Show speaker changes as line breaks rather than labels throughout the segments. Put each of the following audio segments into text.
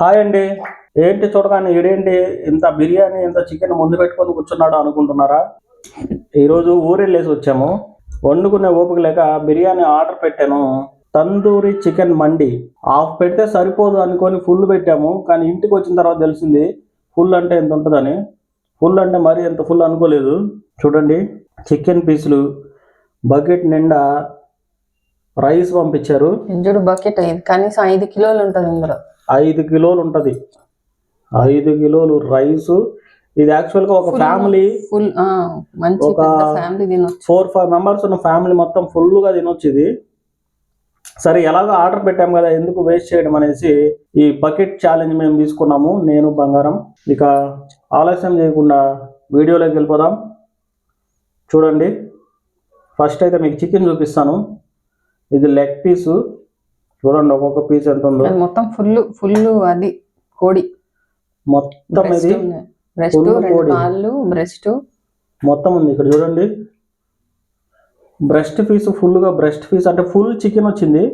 Hi అండి. ఏంటి చూడగానే ఈడేంటి? ఇంత బిర్యానీ ఇంత చికెన్ ముందు పెట్టుకొని కూర్చున్నాడు అనుకుంటున్నారా? ఈరోజు ఊరెళ్ళేసి వచ్చాము. వండుకునే ఓపిక లేక బిర్యానీ ఆర్డర్ పెట్టాను. తందూరి చికెన్ మండి. హాఫ్ పెడితే సరిపోదు అనుకొని ఫుల్ పెట్టాము. కానీ ఇంటికి వచ్చిన తర్వాత తెలిసింది ఫుల్ అంటే ఎంత ఉంటుందని. ఫుల్ అంటే మరీ ఎంత ఫుల్ అనుకోలేదు. చూడండి. చికెన్ పీసులు బకెట్ నిండా రైస్ పంపించారు.
చూడు బకెట్ కనీసం ఐదు కిలోలు ఉంటుంది ఇందులో.
ఐదు కిలోలు ఉంటుంది. ఐదు కిలోలు రైసు. ఇది యాక్చువల్గా ఒక ఫ్యామిలీ
ఫుల్
ఒక- ఫోర్ ఫైవ్ మెంబర్స్ ఉన్న ఫ్యామిలీ మొత్తం ఫుల్గా తినొచ్చు ఇది. సరే ఎలాగో ఆర్డర్ పెట్టాం కదా ఎందుకు వేస్ట్ చేయడం అనేసి ఈ బకెట్ ఛాలెంజ్ మేము తీసుకున్నాము నేను బంగారం. ఇక ఆలస్యం చేయకుండా వీడియోలోకి వెళ్ళిపోదాం. చూడండి. ఫస్ట్ అయితే మీకు చికెన్ చూపిస్తాను. ఇది లెగ్ పీసు చూడండి ఒక్కొక్క పీస్ ఎంత ఉందో.
మొత్తం ఫుల్ ఫుల్ అది కోడి.
మొత్తం
బ్రెస్ట్
ఇది
బ్రెస్ట్ రెండు. కాళ్ళు బ్రెస్ట్
మొత్తం ఉంది ఇక్కడ చూడండి. బ్రెస్ట్ పీస్ ఫుల్గా బ్రెస్ట్ పీస్ అంటే ఫుల్ చికెన్ వచ్చింది.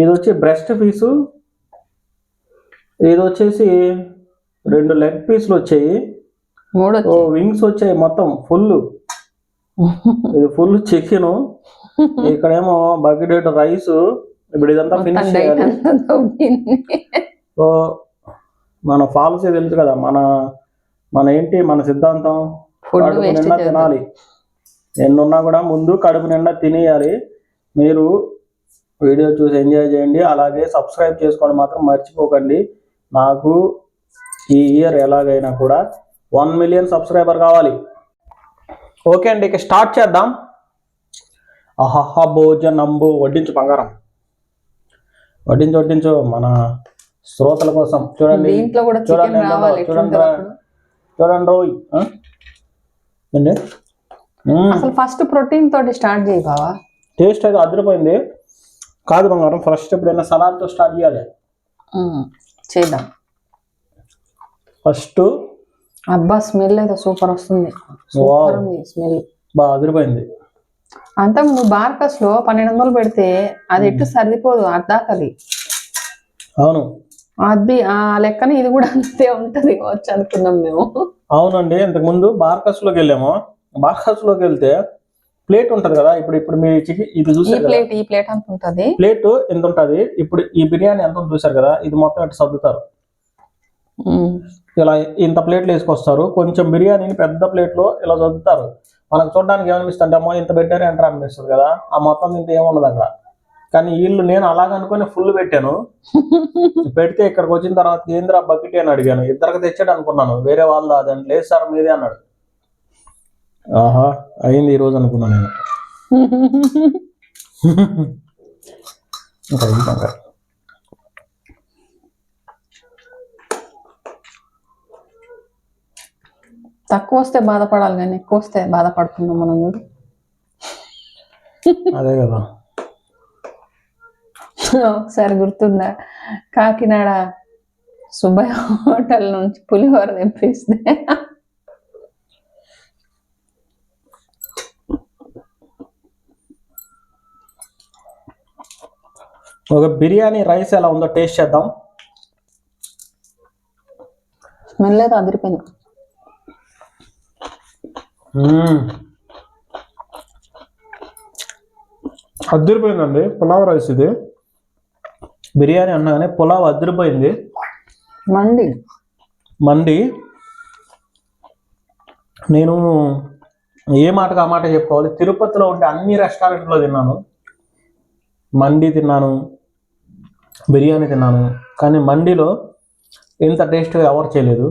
ఇది వచ్చి బ్రెస్ట్ పీసు ఇది వచ్చేసి రెండు లెగ్ పీసులు వచ్చాయి. ఓ వింగ్స్ వచ్చాయి మొత్తం ఫుల్ ఇది ఫుల్ చికెన్ ఇక్కడేమో బకెట్ రైస్ ఇప్పుడు ఇదంతా ఫినిష్ చేయాలి. సో మన పాలసీ తెలుసు కదా మన మన ఏంటి మన సిద్ధాంతం? కడుపు నిండా తినాలి. ఎన్నున్నా కూడా ముందు కడుపు నిండా తినేయాలి. మీరు వీడియో చూసి ఎంజాయ్ చేయండి. అలాగే సబ్స్క్రైబ్ చేసుకోవడం మాత్రం మర్చిపోకండి. నాకు ఈ ఇయర్ ఎలాగైనా కూడా వన్ మిలియన్ సబ్స్క్రైబర్ కావాలి. ఓకే అండి ఇక స్టార్ట్ చేద్దాం. అహహ భోజనంబు వడ్డించు బంగారం. వడ్డించు వడ్డించు మన శ్రోతల కోసం. చూడండి.
దీంట్లో కూడా
చూడండి చూడండి? చూడండి. రోయ్? ఏంటి.
అసలు ఫస్ట్ ప్రోటీన్ తోటి స్టార్ట్ చేయి బావా.
టేస్ట్ అయితే అదిరిపోయింది. కాదు బంగారం ఫస్ట్ ఎప్పుడైనా సలాడ్తో స్టార్ట్ చేయాలి.
చేద్దాం.
ఫస్ట్
అబ్బా స్మెల్ అయితే సూపర్ వస్తుంది. స్మెల్
బాగా అదిరిపోయింది.
అంతా నువ్వు బార్కస్లో పన్నెండు వందలు పెడితే అది ఎట్టు సరిపోదు అర్ధాకది
అవును.
అది ఆ లెక్కన ఇది కూడా అంతే ఉంటది కావచ్చు అనుకున్నాం మేము.
అవునండి ఇంతకుముందు బార్కస్లోకి వెళ్ళాము. బార్కస్లోకి వెళ్తే ప్లేట్ ఉంటుంది కదా ఇప్పుడు ఇప్పుడు మీ ఇది
ఈ
చూసారు కదా?
ప్లేట్ ఈ ప్లేట్ అంత ఉంటది.
ప్లేట్ ఎంత ఉంటుంది? ఇప్పుడు ఈ బిర్యానీ ఎంత ఉందో చూసారు కదా ఇది మొత్తం ఇట్లా సర్దుతారు.
ఉమ్.
ఇలా ఇంత ప్లేట్లు వేసుకొస్తారు. కొంచెం బిర్యానీని పెద్ద ప్లేట్లో ఇలా చదువుతారు మనకు చూడడానికి ఏమనిపిస్తుంది అమ్మో ఇంత పెట్టారు ఎంటర్ అనిపిస్తుంది కదా. ఆ మొత్తం ఇంత ఏముండదు అక్కడ. కానీ వీళ్ళు నేను అలాగ అనుకుని ఫుల్ పెట్టాను. పెడితే ఇక్కడికి వచ్చిన తర్వాత ఏంద్రా బకెట్ అని అడిగాను. ఇద్దరికి తెచ్చాడు అనుకున్నాను. వేరే వాళ్ళ అదండి లేదు సార్ మీదే అన్నాడు. ఆహా అయింది ఈ రోజు అనుకున్నాను నేను. ఇంకా ఇంకా ఇంకా.
తక్కువ వస్తే బాధపడాలి కానీ ఎక్కువ వస్తే బాధపడుతున్నాం మనం చూడు.
అదే కదా.
ఒకసారి గుర్తుందా? కాకినాడ సుబ్బయ్య హోటల్ నుంచి పులిహోర తెప్పిస్తే.
ఒక బిర్యానీ రైస్ ఎలా ఉందో టేస్ట్ చేద్దాం.
స్మెల్ అయితే అదిరిపోయింది.
మ్మ్. అదిరిపోయిందండి పులావ్ రైస్ ఇది. బిర్యానీ అన్నాగానే పులావ్ అదిరిపోయింది
మండి.
మండి. నేను ఏ మాటకు ఆ మాట చెప్పుకోవాలి? తిరుపతిలో ఉండే అన్ని రెస్టారెంట్లో తిన్నాను. మండి తిన్నాను. బిర్యానీ తిన్నాను. కానీ మండిలో ఇంత టేస్ట్గా ఎవరు చేయలేదు.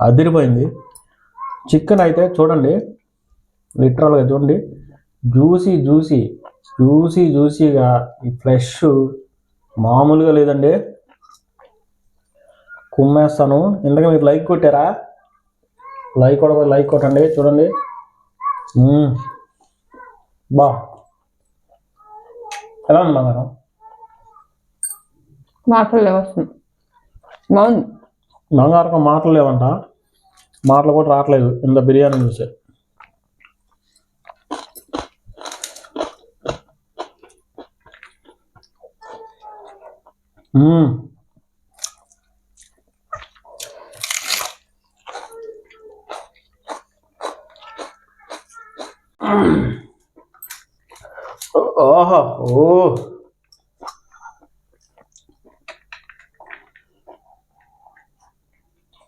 అదిరిపోయింది చికెన్ అయితే చూడండి లిటరల్గా చూడండి. జ్యూసీ జ్యూసీ జ్యూసీ జ్యూసీగా ఈ ఫ్రెష్ మామూలుగా లేదండి. కుమ్మేస్తాను. ఇంతగా మీరు లైక్ కొట్టారా? లైక్ కూడా లైక్ కొట్టండి చూడండి. బా. ఎలా ఉంది బంగారం
మాటలు వస్తుంది బాగుంది.
బంగారం మాటలు లేవంట. మాటలు కూడా రావట్లేదు ఇంత బిర్యానీ చూస్తే ఓహో ఓ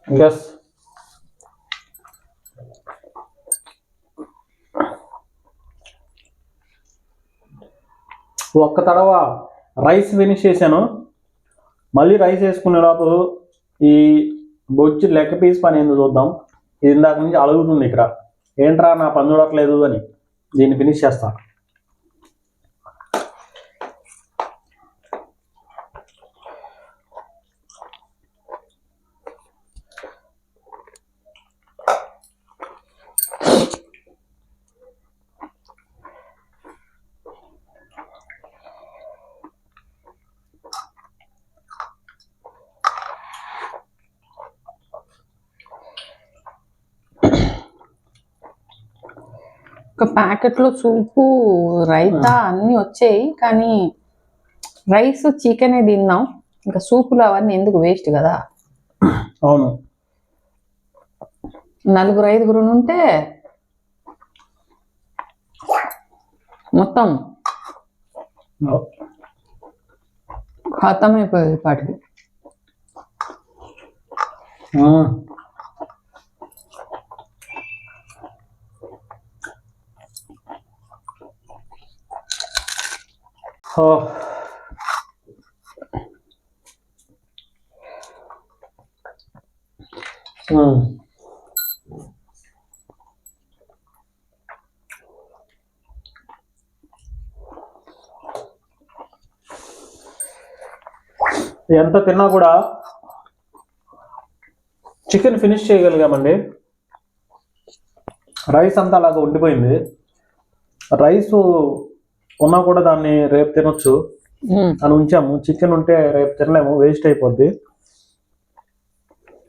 yes ఒక్క తడవ రైస్ ఫినిష్ చేశాను. మళ్ళీ రైస్ వేసుకునే లోపు ఈ బొచ్చి లెక్క పీస్ పని ఏందో చూద్దాం. ఇది ఇందాక నుంచి అడుగుతుంది ఇక్కడ. ఏంట్రా నా పని చూడట్లేదు అని. దీన్ని ఫినిష్ చేస్తాను
ఒక ప్యాకెట్లో సూపు రైతా అన్నీ వచ్చాయి కానీ రైస్ చికెనే తిన్నాం. ఇంకా సూపులు అవన్నీ ఎందుకు వేస్ట్ కదా?
అవును.
నలుగురు ఐదుగురు ఉంటే మొత్తం ఖతం అయిపోయేది పాటికి
మ్మ్. ఓ. మ్మ్. Hmm. ఎంత తిన్నా కూడా చికెన్ ఫినిష్ చేయగలిగామండి. రైస్ అంతా అలాగ ఉండిపోయింది. రైస్ ఉన్నా కూడా దాన్ని రేపు తినొచ్చు. అని ఉంచాము. చికెన్ ఉంటే రేపు తినలేము. వేస్ట్ అయిపోద్ది.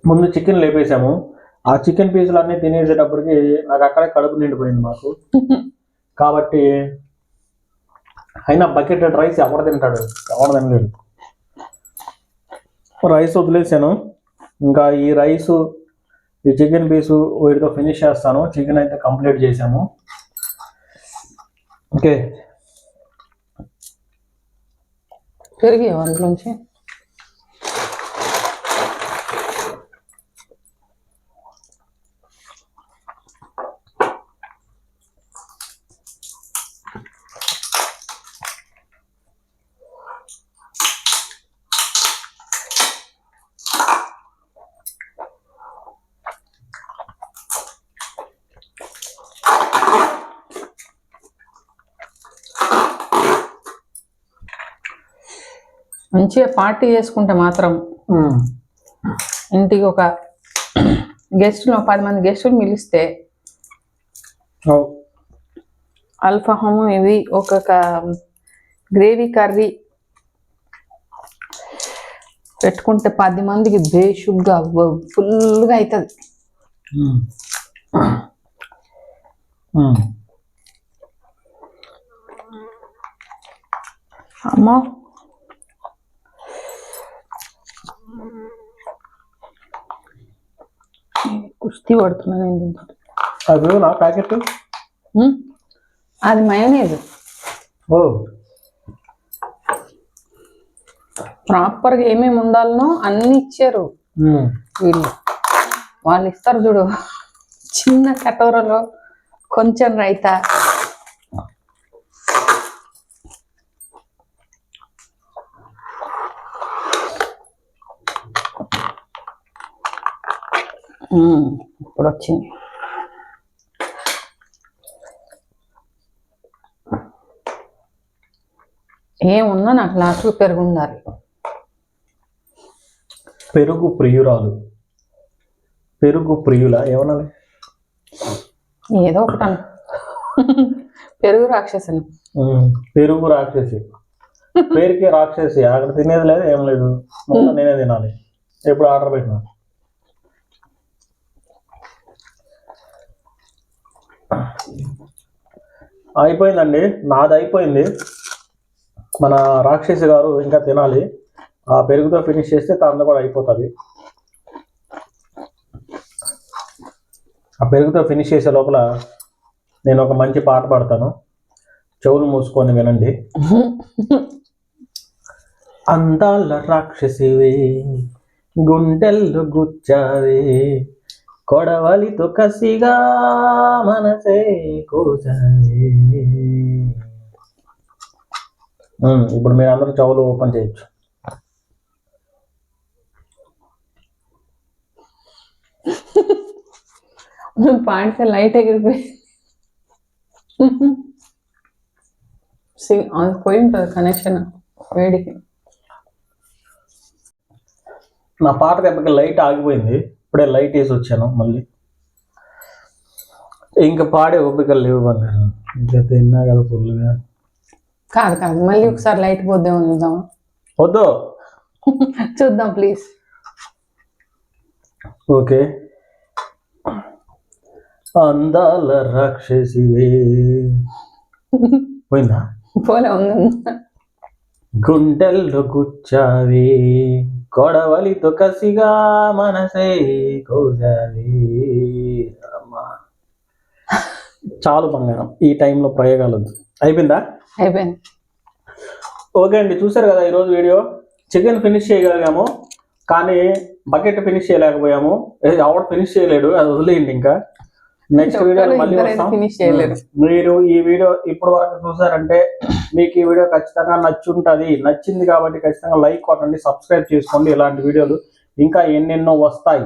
ముందు చికెన్ లేపేసాము ఆ చికెన్ పీసులు అన్నీ తినేసేటప్పటికి నాకు అక్కడే కడుపు నిండిపోయింది మాకు. కాబట్టి అయినా బకెట్ రైస్ ఎవరు తింటాడు? ఎవరు తినలేడు. రైస్ వదిలేసాను. ఇంకా ఈ రైస్ ఈ చికెన్ పీసు వీటితో ఫినిష్ చేస్తాను. చికెన్ అయితే కంప్లీట్ చేసాము ఓకే.
పెరిగి అందులోంచి మంచిగా పార్టీ చేసుకుంటే మాత్రం. ఇంటికి ఒక గెస్టులు పది మంది గెస్టులు పిలిస్తే. అల్ఫాహము ఇవి ఒక్కొక్క గ్రేవీ కర్రీ పెట్టుకుంటే పది మందికి బేషుగ్గా ఫుల్గా అవుతుంది
మ్మ్. మ్మ్.
అమ్మో కుస్తీ పడుతున్నా నేను దీంతో.
అది నా ప్యాకెట్?
అది మయోనీజ్
ఓ.
ప్రాపర్గా ఏమేమి ఉండాలనో అన్ని ఇచ్చారు. వీళ్ళు. వాళ్ళు ఇస్తారు చూడు. చిన్న కటోరలో కొంచెం రైతా ఉమ్, ఇప్పుడు వచ్చింది ఏమున్నా నాకు లాస్ట్ పెరుగు ఉండాలి
పెరుగు ప్రియురాలు. పెరుగు ప్రియుల ఏమనాలి
ఏదో ఒకటి పెరుగు రాక్షసుని.
పెరుగు రాక్షసి. పేరుకి రాక్షసి. అక్కడ తినేది లేదు ఏం లేదు. నేనే తినాలి. ఎప్పుడు ఆర్డర్ పెట్టినా. అయిపోయిందండి. నాది అయిపోయింది మన రాక్షసి గారు ఇంకా తినాలి. ఆ పెరుగుతో ఫినిష్ చేస్తే తనది కూడా అయిపోతుంది. ఆ పెరుగుతో ఫినిష్ చేసే లోపల నేను ఒక మంచి పాట పాడతాను. చెవులు మూసుకొని వినండి. అందాల రాక్షసివే గుండెల్లో గుచ్చావే. కొడవలితో కసిగా మనసే ఉమ్, ఇప్పుడు మీరు అందరూ చెవులు ఓపెన్ చేయొచ్చు.
పాడితే లైట్ ఎగిరిపోయి. సి- అది పోయి ఉంటుంది కనెక్షన్ వేడికి.
నా పాట దెబ్బకి లైట్ ఆగిపోయింది. ఇప్పుడే లైట్ వేసి వచ్చాను మళ్ళీ. ఇంకా పాడే ఓపికలు లేవు బంగారం ఇంకా తిన్నా కదా ఫుల్గా
కాదు కాదు. మళ్ళీ ఒకసారి లైట్ పోద్దాం చూద్దామా?
వద్దు.
చూద్దాం ప్లీజ్
ఓకే. అందాల రాక్షసివే. పోయిందా?
పోలే ఉంది.
గుండెల్లో గుచ్చావి. కొడవలితో కసిగా మనసే అమ్మా. చాలు బంగారం ఈ టైంలో ప్రయోగాలు వద్దు. అయిపోయిందా?
అయిపోయింది.
ఓకే అండి చూసారు కదా ఈరోజు వీడియో? చికెన్ ఫినిష్ చేయగలిగాము కానీ బకెట్ ఫినిష్ చేయలేకపోయాము. ఎవడు ఫినిష్ చేయలేడు అది వదిలేయండి ఇంకా. నెక్స్ట్ వీడియో మళ్ళీ
చేయలేరు.
మీరు ఈ వీడియో ఇప్పుడు వరకు చూసారంటే మీకు ఈ వీడియో ఖచ్చితంగా నచ్చుంటది. నచ్చింది కాబట్టి ఖచ్చితంగా లైక్ కొట్టండి సబ్స్క్రైబ్ చేసుకోండి ఇలాంటి వీడియోలు. ఇంకా ఎన్నెన్నో వస్తాయి.